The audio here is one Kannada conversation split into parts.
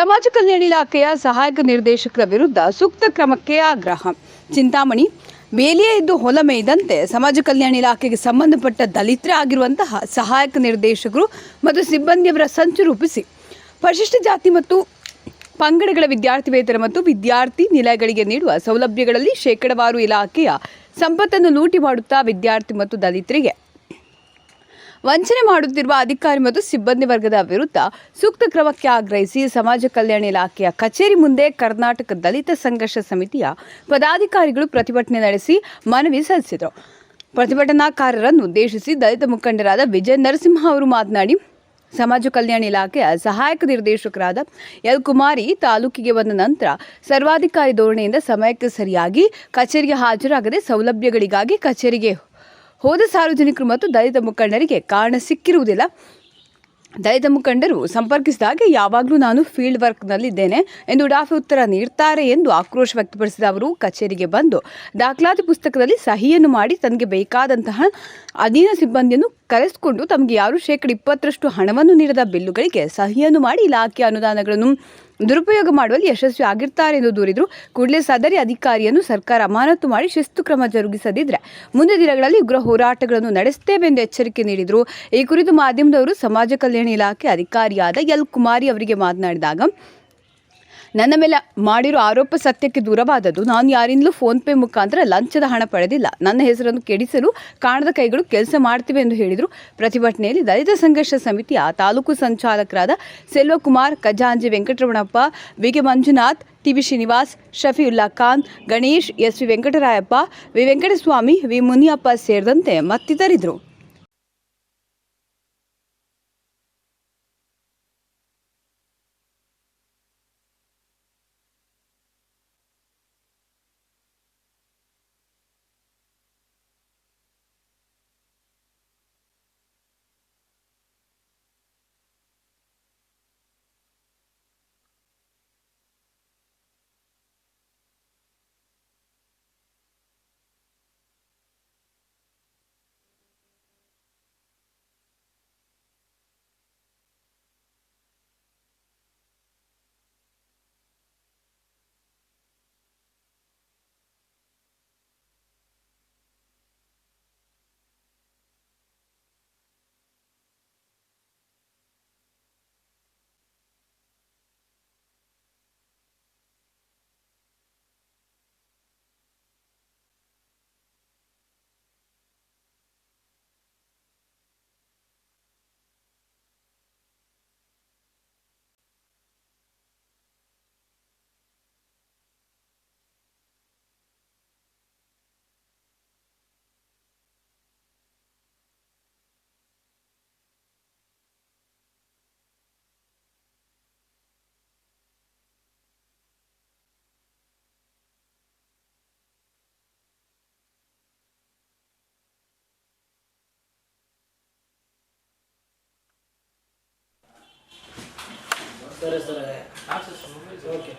ಸಮಾಜ ಕಲ್ಯಾಣ ಇಲಾಖೆಯ ಸಹಾಯಕ ನಿರ್ದೇಶಕರ ವಿರುದ್ಧ ಸೂಕ್ತ ಕ್ರಮಕ್ಕೆ ಆಗ್ರಹ. ಚಿಂತಾಮಣಿ ಮೇಲೆಯೇ ಇದ್ದು ಹೊಲ ಮೇಯ್ದಂತೆ ಸಮಾಜ ಕಲ್ಯಾಣ ಇಲಾಖೆಗೆ ಸಂಬಂಧಪಟ್ಟ ದಲಿತರೇ ಆಗಿರುವಂತಹ ಸಹಾಯಕ ನಿರ್ದೇಶಕರು ಮತ್ತು ಸಿಬ್ಬಂದಿಯವರ ಸಂಚು ರೂಪಿಸಿ, ಪರಿಶಿಷ್ಟ ಜಾತಿ ಮತ್ತು ಪಂಗಡಗಳ ವಿದ್ಯಾರ್ಥಿ ವೇತನ ಮತ್ತು ವಿದ್ಯಾರ್ಥಿ ನಿಲಯಗಳಿಗೆ ನೀಡುವ ಸೌಲಭ್ಯಗಳಲ್ಲಿ ಶೇಕಡವಾರು ಇಲಾಖೆಯ ಸಂಪತ್ತನ್ನು ಲೂಟಿ ಮಾಡುತ್ತಾ ವಿದ್ಯಾರ್ಥಿ ಮತ್ತು ದಲಿತರಿಗೆ ವಂಚನೆ ಮಾಡುತ್ತಿರುವ ಅಧಿಕಾರಿ ಮತ್ತು ಸಿಬ್ಬಂದಿ ವರ್ಗದ ವಿರುದ್ಧ ಸೂಕ್ತ ಕ್ರಮಕ್ಕೆ ಆಗ್ರಹಿಸಿ ಸಮಾಜ ಕಲ್ಯಾಣ ಇಲಾಖೆಯ ಕಚೇರಿ ಮುಂದೆ ಕರ್ನಾಟಕ ದಲಿತ ಸಂಘರ್ಷ ಸಮಿತಿಯ ಪದಾಧಿಕಾರಿಗಳು ಪ್ರತಿಭಟನೆ ನಡೆಸಿ ಮನವಿ ಸಲ್ಲಿಸಿದರು. ಪ್ರತಿಭಟನಾಕಾರರನ್ನು ಉದ್ದೇಶಿಸಿ ದಲಿತ ಮುಖಂಡರಾದ ವಿಜಯ ನರಸಿಂಹ ಅವರು ಮಾತನಾಡಿ, ಸಮಾಜ ಕಲ್ಯಾಣ ಇಲಾಖೆಯ ಸಹಾಯಕ ನಿರ್ದೇಶಕರಾದ ಎಲ್ ಕುಮಾರಿ ತಾಲೂಕಿಗೆ ಬಂದ ನಂತರ ಸರ್ವಾಧಿಕಾರಿ ಧೋರಣೆಯಿಂದ ಸಮಯಕ್ಕೆ ಸರಿಯಾಗಿ ಕಚೇರಿಗೆ ಹಾಜರಾಗದೆ ಸೌಲಭ್ಯಗಳಿಗಾಗಿ ಕಚೇರಿಗೆ ಹೋದ ಸಾರ್ವಜನಿಕರು ಮತ್ತು ದಲಿತ ಮುಖಂಡರಿಗೆ ಕಾರಣ ಸಿಕ್ಕಿರುವುದಿಲ್ಲ. ದಲಿತ ಮುಖಂಡರು ಸಂಪರ್ಕಿಸಿದಾಗ ಯಾವಾಗಲೂ ನಾನು ಫೀಲ್ಡ್ ವರ್ಕ್ನಲ್ಲಿದ್ದೇನೆ ಎಂದು ಉಡಾಫೆ ಉತ್ತರ ನೀಡ್ತಾರೆ ಎಂದು ಆಕ್ರೋಶ ವ್ಯಕ್ತಪಡಿಸಿದ ಅವರು ಕಚೇರಿಗೆ ಬಂದು ದಾಖಲಾತಿ ಪುಸ್ತಕದಲ್ಲಿ ಸಹಿಯನ್ನು ಮಾಡಿ ತನಗೆ ಬೇಕಾದಂತಹ ಅಧೀನ ಸಿಬ್ಬಂದಿಯನ್ನು ಕರೆಸಿಕೊಂಡು ತಮಗೆ ಯಾರು ಶೇಕಡ ಇಪ್ಪತ್ತರಷ್ಟು ಹಣವನ್ನು ನೀಡದ ಬಿಲ್ಲುಗಳಿಗೆ ಸಹಿಯನ್ನು ಮಾಡಿ ಇಲಾಖೆಯ ಅನುದಾನಗಳನ್ನು ದುರುಪಯೋಗ ಮಾಡುವಲ್ಲಿ ಯಶಸ್ವಿ ಆಗಿರ್ತಾರೆ ಎಂದು ದೂರಿದರು. ಕೂಡಲೇ ಸದರಿ ಅಧಿಕಾರಿಯನ್ನು ಸರ್ಕಾರ ಅಮಾನತು ಮಾಡಿ ಶಿಸ್ತು ಕ್ರಮ ಜರುಗಿಸದಿದ್ದರೆ ಮುಂದಿನ ದಿನಗಳಲ್ಲಿ ಉಗ್ರ ಹೋರಾಟಗಳನ್ನು ನಡೆಸುತ್ತೇವೆ ಎಂದು ಎಚ್ಚರಿಕೆ ನೀಡಿದರು. ಈ ಕುರಿತು ಮಾಧ್ಯಮದವರು ಸಮಾಜ ಇಲಾಖೆ ಅಧಿಕಾರಿಯಾದ ಎಲ್ ಕುಮಾರಿ ಅವರಿಗೆ ಮಾತನಾಡಿದಾಗ, ನನ್ನ ಮೇಲೆ ಮಾಡಿರೋ ಆರೋಪ ಸತ್ಯಕ್ಕೆ ದೂರವಾದದ್ದು. ನಾನು ಯಾರಿಂದಲೂ ಫೋನ್ಪೇ ಮುಖಾಂತರ ಲಂಚದ ಹಣ ಪಡೆದಿಲ್ಲ. ನನ್ನ ಹೆಸರನ್ನು ಕೆಡಿಸಲು ಕಾಣದ ಕೈಗಳು ಕೆಲಸ ಮಾಡ್ತಿವೆ ಎಂದು ಹೇಳಿದರು. ಪ್ರತಿಭಟನೆಯಲ್ಲಿ ದಲಿತ ಸಂಘರ್ಷ ಸಮಿತಿಯ ತಾಲೂಕು ಸಂಚಾಲಕರಾದ Selvakumar ಖಜಾಂಜಿ Venkataramanappa V K Manjunath T V Srinivas Shafiulla Khan, Ganesh S V Venkatarayappa, V. Venkataswamy, V. Muniyappa ಸೇರಿದಂತೆ ಮತ್ತಿತರಿದ್ದರು. ಸರಿ ಸರಿ ಓಕೆ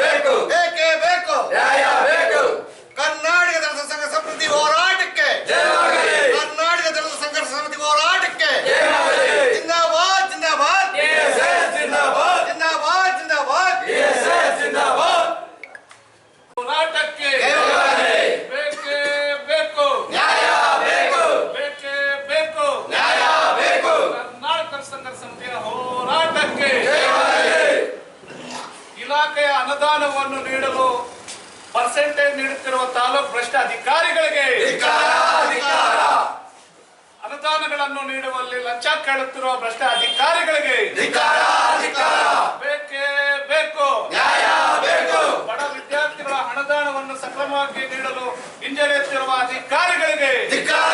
ಬೇಕು ಬೇಕೇ ಬೇಕು ನ್ಯಾಯ ಬೇಕು ಕರ್ನಾಟಕ ದಲಿತ ಸಂಘ ಸಮಿತಿ ಹೋರಾಟಕ್ಕೆ ಜಯವಾಗಲಿ ಕರ್ನಾಟಕ ದಲಿತ ಸಂಘರ್ಷ ಸಮಿತಿ ಹೋರಾಟಕ್ಕೆ ಜಯವಾಗಲಿ ಜಿಂದಾಬಾದ್ ಜಿಂದಾಬಾದ್ TSS ಜಿಂದಾಬಾದ್ ಜಿಂದಾಬಾದ್ ಜಿಂದಾಬಾದ್ TSS ಜಿಂದಾಬಾದ್ ಹೋರಾಟಕ್ಕೆ ಜಯವಾಗಲಿ ಬೇಕೇ ಬೇಕು ನ್ಯಾಯ ಬೇಕು ಬೇಕೇ ಬೇಕು ನ್ಯಾಯ ಬೇಕು ಕರ್ನಾಟಕ ಸಂಘರ್ಷ ಸಮಿತಿಯ ಹೋರಾಟಕ್ಕೆ ಜಯವಾಗಲಿ ಇಲಾಖೆಯ ಅನುದಾನವನ್ನು ನೀಡಲು ಪರ್ಸೆಂಟೇಜ್ ನೀಡುತ್ತಿರುವ ತಾಲೂಕು ಭ್ರಷ್ಟ ಅಧಿಕಾರಿಗಳಿಗೆ ಅನುದಾನಗಳನ್ನು ನೀಡುವಲ್ಲಿ ಲಂಚ ಕೇಳುತ್ತಿರುವ ಭ್ರಷ್ಟ ಅಧಿಕಾರಿಗಳಿಗೆ ಬೇಕೇ ಬೇಕು ಬಡ ವಿದ್ಯಾರ್ಥಿಗಳ ಅನುದಾನವನ್ನು ಸಕ್ರಮವಾಗಿ ನೀಡಲು ಹಿಂಜರಿಯುತ್ತಿರುವ ಅಧಿಕಾರಿಗಳಿಗೆ ಧಿಕ್ಕಾರ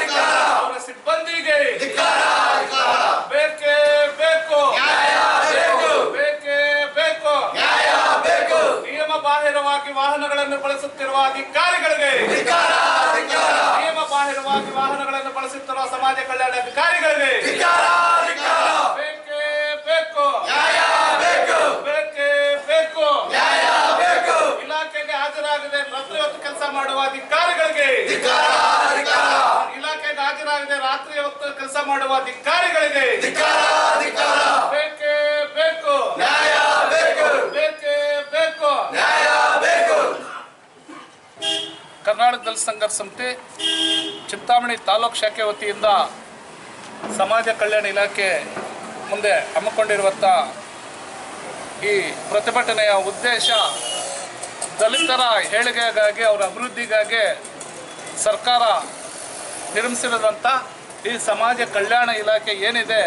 ಧಿಕ್ಕಾರ ಅವರ ಸಿಬ್ಬಂದಿಗೆ ಧಿಕ್ಕಾರ ಧಿಕ್ಕಾರ ಬೇಕೇ ಬೇಕು ನ್ಯಾಯ ಬೇಕು ಬೇಕೇ ಬೇಕು ನ್ಯಾಯ ಬೇಕು ನಿಯಮ ಬಾಹಿರವಾಗಿ ವಾಹನಗಳನ್ನು ಬಳಸುತ್ತ ನಡೆಸುತ್ತಿರುವ ಅಧಿಕಾರಿಗಳಿಗೆ ನಿಯಮ ಬಾಹಿರವಾಗಿ ವಾಹನಗಳನ್ನು ಬಳಸುತ್ತಿರುವ ಸಮಾಜ ಕಲ್ಯಾಣ ಅಧಿಕಾರಿಗಳಿಗೆ ಬೇಕೇ ಬೇಕು. ಬೇಕೇ. ಬೇಕು ಇಲಾಖೆಗೆ ಹಾಜರಾಗದೆ ರಾತ್ರಿ ಹೊತ್ತು ಕೆಲಸ ಮಾಡುವ ಅಧಿಕಾರಿಗಳಿಗೆ ಇಲಾಖೆಗೆ ಹಾಜರಾಗದೆ ರಾತ್ರಿ ಹೊತ್ತು ಕೆಲಸ ಮಾಡುವ ಅಧಿಕಾರಿಗಳಿಗೆ ಬೇಕೇ ಬೇಕು ಬೇಕೇ ಬೇಕು ಕರ್ನಾಟಕ ದಲಿತ ಸಂಘರ್ಷ ಸಂಸ್ಥೆ ಚಿಂತಾಮಣಿ ತಾಲೂಕು ಶಾಖೆ ವತಿಯಿಂದ ಸಮಾಜ ಕಲ್ಯಾಣ ಇಲಾಖೆ ಮುಂದೆ ಹಮ್ಮಿಕೊಂಡಿರುವಂಥ ಈ ಪ್ರತಿಭಟನೆಯ ಉದ್ದೇಶ ದಲಿತರ ಏಳಿಗೆಗಾಗಿ, ಅವರ ಅಭಿವೃದ್ಧಿಗಾಗಿ ಸರ್ಕಾರ ನಿರ್ಮಿಸಿರದಂಥ ಈ ಸಮಾಜ ಕಲ್ಯಾಣ ಇಲಾಖೆ ಏನಿದೆ,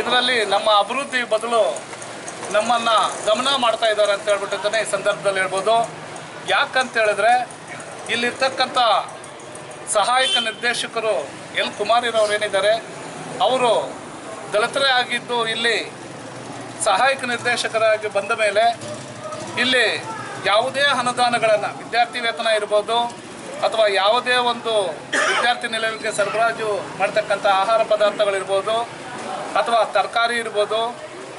ಇದರಲ್ಲಿ ನಮ್ಮ ಅಭಿವೃದ್ಧಿ ಬದಲು ನಮ್ಮನ್ನು ಗಮನ ಮಾಡ್ತಾ ಇದ್ದಾರೆ ಅಂತ ಹೇಳ್ಬಿಟ್ಟಿದ್ದಾನೆ ಈ ಸಂದರ್ಭದಲ್ಲಿ ಹೇಳ್ಬೋದು. ಯಾಕಂತ ಹೇಳಿದ್ರೆ ಇಲ್ಲಿರ್ತಕ್ಕಂಥ ಸಹಾಯಕ ನಿರ್ದೇಶಕರು ಎಲ್ ಕುಮಾರಿರವ್ರು ಏನಿದ್ದಾರೆ ಅವರು ದಲಿತರೇ ಆಗಿದ್ದು ಇಲ್ಲಿ ಸಹಾಯಕ ನಿರ್ದೇಶಕರಾಗಿ ಬಂದ ಮೇಲೆ ಇಲ್ಲಿ ಯಾವುದೇ ಅನುದಾನಗಳನ್ನು, ವಿದ್ಯಾರ್ಥಿ ವೇತನ ಇರ್ಬೋದು ಅಥವಾ ಯಾವುದೇ ಒಂದು ವಿದ್ಯಾರ್ಥಿ ನಿಲಯಕ್ಕೆ ಸರಬರಾಜು ಮಾಡ್ತಕ್ಕಂಥ ಆಹಾರ ಪದಾರ್ಥಗಳಿರ್ಬೋದು ಅಥವಾ ತರಕಾರಿ ಇರ್ಬೋದು,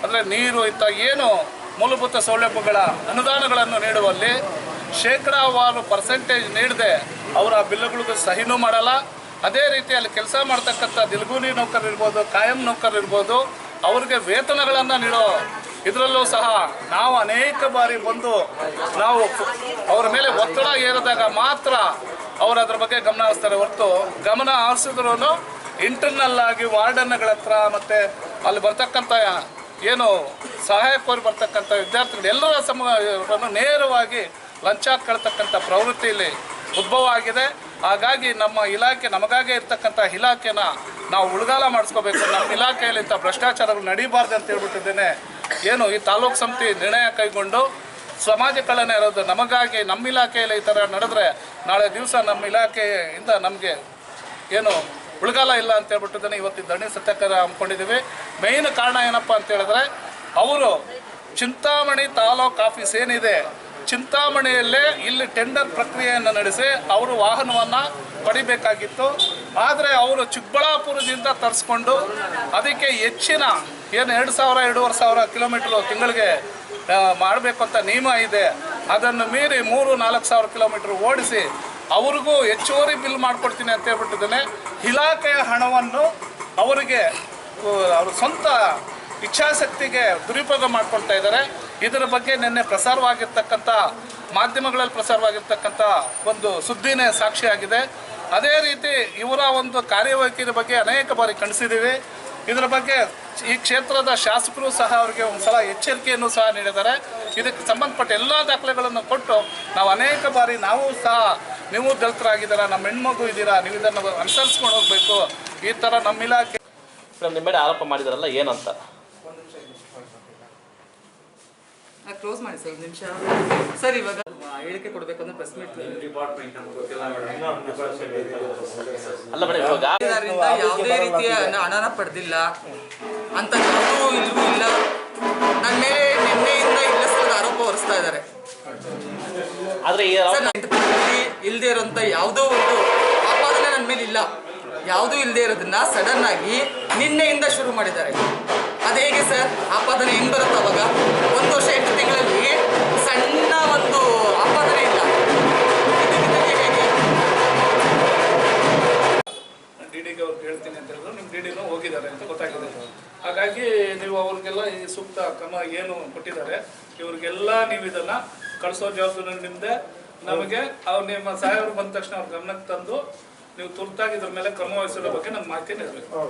ಅಂದರೆ ನೀರು ಇಂಥ ಏನು ಮೂಲಭೂತ ಸೌಲಭ್ಯಗಳ ಅನುದಾನಗಳನ್ನು ನೀಡುವಲ್ಲಿ ಶೇಕಡಾವಾರು ಪರ್ಸೆಂಟೇಜ್ ನೀಡದೆ ಅವರ ಬಿಲ್ಲುಗಳಿಗೂ ಸಹಿನೂ ಮಾಡಲ್ಲ. ಅದೇ ರೀತಿ ಅಲ್ಲಿ ಕೆಲಸ ಮಾಡ್ತಕ್ಕಂಥ ದಿಲ್ಗೂಲಿ ನೌಕರಿರ್ಬೋದು ಕಾಯಂ ನೌಕರರು ಇರ್ಬೋದು, ಅವ್ರಿಗೆ ವೇತನಗಳನ್ನು ನೀಡೋ ಇದರಲ್ಲೂ ಸಹ ನಾವು ಅನೇಕ ಬಾರಿ ಬಂದು ನಾವು ಅವರ ಮೇಲೆ ಒತ್ತಡ ಏರಿದಾಗ ಮಾತ್ರ ಅವರು ಅದ್ರ ಬಗ್ಗೆ ಗಮನ ಹರಿಸ್ತಾರೆ ಹೊರತು ಗಮನ ಹರಿಸಿದ್ರು ಇಂಟರ್ನಲ್ ಆಗಿ ವಾರ್ಡನ್ಗಳ ಹತ್ರ ಮತ್ತು ಅಲ್ಲಿ ಬರ್ತಕ್ಕಂಥ ಏನು ಸಹಾಯ ಕೋರಿ ಬರ್ತಕ್ಕಂಥ ವಿದ್ಯಾರ್ಥಿಗಳು ಎಲ್ಲರ ಸಮವನ್ನು ನೇರವಾಗಿ ಲಂಚ ಕೇಳ್ತಕ್ಕಂಥ ಪ್ರವೃತ್ತಿಯಲ್ಲಿ ಉದ್ಭವ ಆಗಿದೆ. ಹಾಗಾಗಿ ನಮ್ಮ ಇಲಾಖೆ, ನಮಗಾಗೆ ಇರ್ತಕ್ಕಂಥ ಇಲಾಖೆನ ನಾವು ಉಳಗಾಲ ಮಾಡಿಸ್ಕೋಬೇಕು. ನಮ್ಮ ಇಲಾಖೆಯಲ್ಲಿ ಇಂಥ ಭ್ರಷ್ಟಾಚಾರಗಳು ನಡೀಬಾರ್ದು ಅಂತ ಹೇಳ್ಬಿಟ್ಟಿದ್ದೇನೆ. ಏನು ಈ ತಾಲೂಕು ಸಮಿತಿ ನಿರ್ಣಯ ಕೈಗೊಂಡು ಸಮಾಜ ಕಲ್ಯಾಣ ಇರೋದು ನಮಗಾಗಿ, ನಮ್ಮ ಇಲಾಖೆಯಲ್ಲಿ ಈ ಥರ ನಡೆದ್ರೆ ನಾಳೆ ದಿವಸ ನಮ್ಮ ಇಲಾಖೆಯಿಂದ ನಮಗೆ ಏನು ಉಳಿಗಾಲ ಇಲ್ಲ ಅಂತ ಹೇಳ್ಬಿಟ್ಟಿದ್ದಾನೆ ಇವತ್ತು ಧರಣಿ ಸತ್ಯಾಗ್ರಹ ಹಮ್ಮಿಕೊಂಡಿದ್ದೀವಿ. ಮೇಯ್ನ್ ಕಾರಣ ಏನಪ್ಪ ಅಂತ ಹೇಳಿದ್ರೆ, ಅವರು ಚಿಂತಾಮಣಿ ತಾಲೂಕು ಆಫೀಸ್ ಏನಿದೆ, ಚಿಂತಾಮಣಿಯಲ್ಲೇ ಇಲ್ಲಿ ಟೆಂಡರ್ ಪ್ರಕ್ರಿಯೆಯನ್ನು ನಡೆಸಿ ಅವರು ವಾಹನವನ್ನು ಪಡಿಬೇಕಾಗಿತ್ತು. ಆದರೆ ಅವರು ಚಿಕ್ಕಬಳ್ಳಾಪುರದಿಂದ ತರಿಸ್ಕೊಂಡು ಅದಕ್ಕೆ ಹೆಚ್ಚಿನ ಏನು ಎರಡು ಸಾವಿರ, ಎರಡೂವರೆ ಸಾವಿರ ಕಿಲೋಮೀಟ್ರು ತಿಂಗಳಿಗೆ ಮಾಡಬೇಕು ಅಂತ ನಿಯಮ ಇದೆ. ಅದನ್ನು ಮೀರಿ ಮೂರು, ನಾಲ್ಕು ಸಾವಿರ ಕಿಲೋಮೀಟ್ರ್ ಓಡಿಸಿ ಅವ್ರಿಗೂ ಹೆಚ್ಚುವರಿ ಬಿಲ್ ಮಾಡಿಕೊಡ್ತೀನಿ ಅಂತ ಹೇಳ್ಬಿಟ್ಟಿದ್ದಾನೆ. ಇಲಾಖೆಯ ಹಣವನ್ನು ಅವರಿಗೆ ಅವ್ರ ಸ್ವಂತ ಇಚ್ಛಾಶಕ್ತಿಗೆ ದುರುಪಯೋಗ ಮಾಡ್ಕೊಳ್ತಾ ಇದ್ದಾರೆ. ಇದರ ಬಗ್ಗೆ ನಿನ್ನೆ ಪ್ರಸಾರವಾಗಿರ್ತಕ್ಕಂಥ, ಮಾಧ್ಯಮಗಳಲ್ಲಿ ಪ್ರಸಾರವಾಗಿರ್ತಕ್ಕಂಥ ಒಂದು ಸುದ್ದಿನೇ ಸಾಕ್ಷಿಯಾಗಿದೆ. ಅದೇ ರೀತಿ ಇವರ ಒಂದು ಕಾರ್ಯವೈಖರಿ ಬಗ್ಗೆ ಅನೇಕ ಬಾರಿ ಕಣಿಸಿದ್ದೀವಿ ಇದರ ಬಗ್ಗೆ ಈ ಕ್ಷೇತ್ರದ ಶಾಸಕರು ಸಹ ಅವರಿಗೆ ಒಂದು ಸಲ ಎಚ್ಚರಿಕೆಯನ್ನು ಸಹ ನೀಡಿದ್ದಾರೆ. ಇದಕ್ಕೆ ಸಂಬಂಧಪಟ್ಟ ಎಲ್ಲ ದಾಖಲೆಗಳನ್ನು ಕೊಟ್ಟು ನಾವು ಅನೇಕ ಬಾರಿ ನಾವು ಸಹ ನೀವು ದಲಿತರಾಗಿದ್ದೀರಾ, ನಮ್ಮ ಹೆಣ್ಮಗು ಇದ್ದೀರಾ, ನೀವು ಇದನ್ನು ಅನುಸರಿಸ್ಕೊಂಡು ಹೋಗಬೇಕು. ಈ ಥರ ನಮ್ಮ ಇಲಾಖೆ ನಿಮ್ಮ ಮೇಲೆ ಆರೋಪ ಮಾಡಿದಾರಲ್ಲ, ಏನಂತ? ಕ್ಲೋಸ್ ಮಾಡಿ ಸರ್ ಒಂದು ನಿಮಿಷ. ಸರ್ ಇವಾಗ ಹೇಳಿಕೆ ಕೊಡಬೇಕಂದ್ರೆ ಪ್ರೆಸ್ ಮೀಟ್ ಯಾವುದೇ ರೀತಿಯ ಹಣ- ಹಣನ ಪಡೆದಿಲ್ಲ. ಅಂತ ಯಾವುದೂ ಇಲ್ಲ. ನನ್ನ ಮೇಲೆ ನಿನ್ನೆಯಿಂದ ಇಲ್ಲ ಸರ್ ಆರೋಪ ಹೊರಿಸ್ತಾ ಇದ್ದಾರೆ. ಇಲ್ದೇ ಸರ್ ಇಲ್ಲದೆ ಇರೋಂಥ ಯಾವುದೋ ಒಂದು ಆಪಾದನೆ ನನ್ನ ಮೇಲೆ ಇಲ್ಲ. ಯಾವುದೂ ಇಲ್ಲದೆ ಇರೋದನ್ನ ಸಡನ್ ಆಗಿ ನಿನ್ನೆಯಿಂದ ಶುರು ಮಾಡಿದ್ದಾರೆ. ಅದು ಹೇಗೆ ಸರ್? ಕಳಿಸೋ ಜವಾಬ್ದಾರಿ ನಿಮ್ದೆ ನಮಗೆ ಅವ್ರು ನಿಮ್ಮ ಸಾಹೇಬರು ಬಂದ ತಕ್ಷಣ ಅವ್ರ ಗಮನಕ್ಕೆ ತಂದು ನೀವು ತುರ್ತಾಗಿ ಇದ್ರ ಮೇಲೆ ಕ್ರಮ ವಹಿಸೋದ್ರ ಬಗ್ಗೆ ನಮ್ಗೆ ಮಾಹಿತಿ ನೀಡಬೇಕು.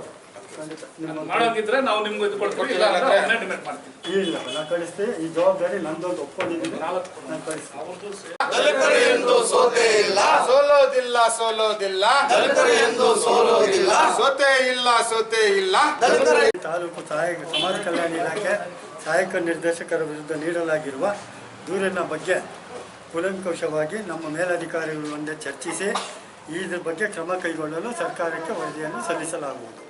ಮಾಡೋಗಿದ್ರೆ ನಾವು ನಿಮ್ಗೆ ಇದು ಕೊಡ್ತೀವಿ ಡಿಮ್ಯಾಂಡ್ ಮಾಡ್ತೀವಿ. ಇಲ್ಲ ನಾ ಕಳಿಸ್ತೆ ಈ ಜವಾಬ್ದಾರಿ ನಂದೊಂದು ಒಪ್ಕೊಂಡಿದ್ದೀನಿ. ನಾನು ಕಳಿಸ್ತೀನಿ ಅವ್ರದ್ದು ಸೇ- ಎಂದು ಸೋತೆ ಇಲ್ಲ. ಸೋಲೋದಿಲ್ಲ ಸೋಲೋದಿಲ್ಲ. ಎಂದು ಸೋಲೋದಿಲ್ಲ. ಸೋತೆ ಇಲ್ಲ ಸೋತೆ ಇಲ್ಲ. ತಾಲೂಕು ಸಹಾಯಕ ಸಮಾಜ ಕಲ್ಯಾಣ ಇಲಾಖೆ ಸಹಾಯಕ ನಿರ್ದೇಶಕರ ವಿರುದ್ಧ ನೀಡಲಾಗಿರುವ ದೂರಿನ ಬಗ್ಗೆ ಕೂಲಂಕುಷವಾಗಿ ನಮ್ಮ ಮೇಲಧಿಕಾರಿಗಳೊಂದೇ ಚರ್ಚಿಸಿ ಇದ್ರ ಬಗ್ಗೆ ಕ್ರಮ ಕೈಗೊಳ್ಳಲು ಸರ್ಕಾರಕ್ಕೆ ವರದಿಯನ್ನು ಸಲ್ಲಿಸಲಾಗುವುದು.